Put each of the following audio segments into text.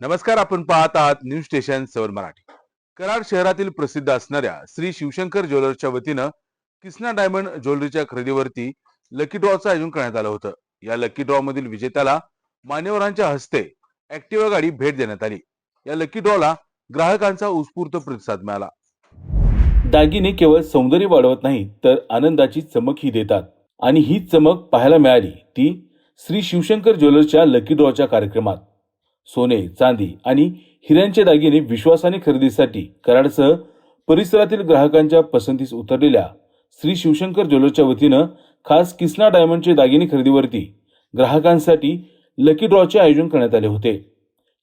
नमस्कार आपण पाहत आहात न्यूज स्टेशन सवर मराठी. कराड शहरातील प्रसिद्ध असणाऱ्या श्री शिवशंकर ज्वेलर्सच्या वतीनं किसना डायमंड ज्वेलरीच्या खरेदीवरती लकी ड्रॉचं आयोजन करण्यात आलं होतं. या लकी ड्रॉ मधील विजेत्याला मान्यवरांच्या हस्ते ऍक्टिव्हा गाडी भेट देण्यात आली. या लकी ड्रॉला ग्राहकांचा उत्स्फूर्त प्रतिसाद मिळाला. दागिने केवळ सौंदर्य वाढवत नाही तर आनंदाची चमकही देतात. आणि ही चमक पाहायला मिळाली ती श्री शिवशंकर ज्वेलर्सच्या लकी ड्रॉच्या कार्यक्रमात. सोने चांदी आणि हिऱ्यांचे दागिने विश्वासाने खरेदीसाठी कराडसह परिसरातील ग्राहकांच्या पसंतीस उतरलेल्या श्री शिवशंकर ज्वेलर्सच्या वतीनं खास किसना डायमंडचे दागिने खरेदीवरती ग्राहकांसाठी लकी ड्रॉचे आयोजन करण्यात आले होते.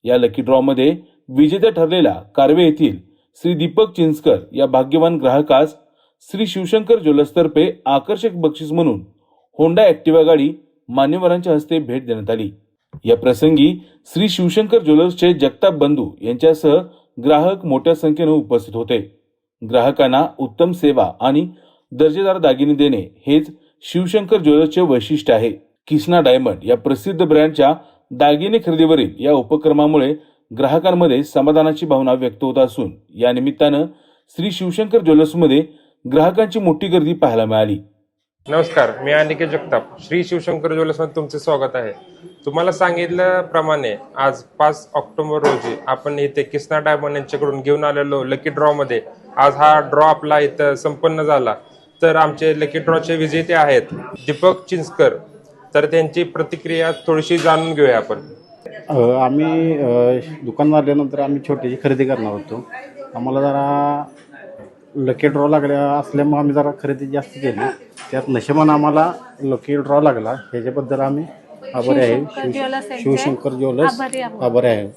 या लकी ड्रॉमध्ये विजेत्या ठरलेल्या कार्वे येथील श्री दीपक चिंचकर या भाग्यवान ग्राहकास श्री शिवशंकर ज्वेलर्सतर्फे आकर्षक बक्षीस म्हणून होंडा ॲक्टिवा गाडी मान्यवरांच्या हस्ते भेट देण्यात आली. या प्रसंगी श्री शिवशंकर ज्वेलर्सचे जगताप बंधू यांच्यासह ग्राहक मोठ्या संख्येनं उपस्थित होते. ग्राहकांना उत्तम सेवा आणि दर्जेदार दागिने देणे हेच शिवशंकर ज्वेलर्सचे वैशिष्ट्य आहे. किसना डायमंड या प्रसिद्ध ब्रँडच्या दागिने खरेदीवरील या उपक्रमामुळे ग्राहकांमध्ये समाधानाची भावना व्यक्त होत असून या निमित्तानं श्री शिवशंकर ज्वेलर्समध्ये ग्राहकांची मोठी गर्दी पाहायला मिळाली. नमस्कार मी अनिकेत जगताप. श्री शिवशंकर ज्वेलर्समध्ये तुमचे स्वागत आहे. तुम्हाला सांगितल्याप्रमाणे आज पाच ऑक्टोबर रोजी आपण इथे किसना डायमंड यांच्याकडून घेऊन आलेलो लकी ड्रॉमध्ये आज हा ड्रॉ आपला इथं संपन्न झाला. तर आमचे लकी ड्रॉचे विजेते आहेत दीपक चिंचकर. तर त्यांची प्रतिक्रिया थोडीशी जाणून घेऊया आपण. आम्ही दुकान आल्यानंतर आम्ही छोटीशी खरेदी करणार होतो. आम्हाला जरा लकी ड्रॉ लागल्या असल्यामुळे आम्ही जरा खरेदी जास्त केली. त्यात नशिबानं आम्हाला लकी ड्रॉ लागला. ह्याच्याबद्दल आम्ही आभारी आहे. शिवशंकर ज्वेलर्स. आभारी आहे.